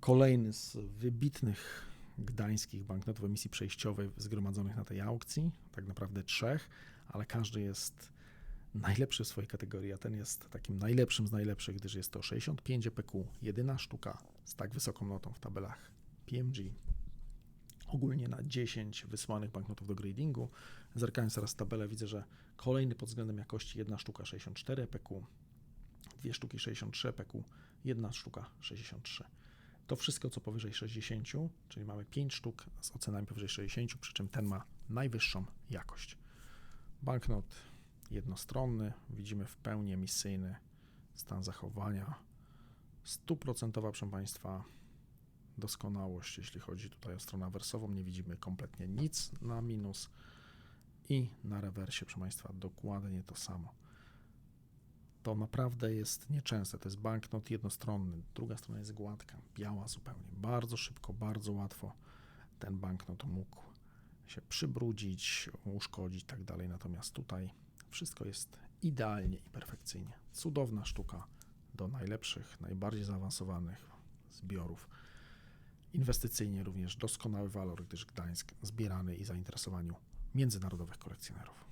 Kolejny z wybitnych gdańskich banknotów emisji przejściowej zgromadzonych na tej aukcji, tak naprawdę trzech, ale każdy jest najlepszy w swojej kategorii, a ten jest takim najlepszym z najlepszych, gdyż jest to 65 EPQ, jedyna sztuka z tak wysoką notą w tabelach PMG. Ogólnie na 10 wysłanych banknotów do gradingu. Zerkając teraz tabelę, widzę, że kolejny pod względem jakości jedna sztuka 64 EPQ, dwie sztuki 63 EPQ, jedna sztuka 63. To wszystko, co powyżej 60, czyli mamy 5 sztuk z ocenami powyżej 60, przy czym ten ma najwyższą jakość. Banknot jednostronny, widzimy w pełni emisyjny stan zachowania. Stuprocentowa, proszę Państwa, doskonałość, jeśli chodzi tutaj o stronę awersową. Nie widzimy kompletnie nic na minus i na rewersie, proszę Państwa, dokładnie to samo. To naprawdę jest nieczęste. To jest banknot jednostronny. Druga strona jest gładka, biała zupełnie. Bardzo szybko, bardzo łatwo ten banknot mógł się przybrudzić, uszkodzić i tak dalej. Natomiast tutaj wszystko jest idealnie i perfekcyjnie. Cudowna sztuka do najlepszych, najbardziej zaawansowanych zbiorów. Inwestycyjnie również doskonały walor, gdyż Gdańsk zbierany i zainteresowaniu międzynarodowych kolekcjonerów.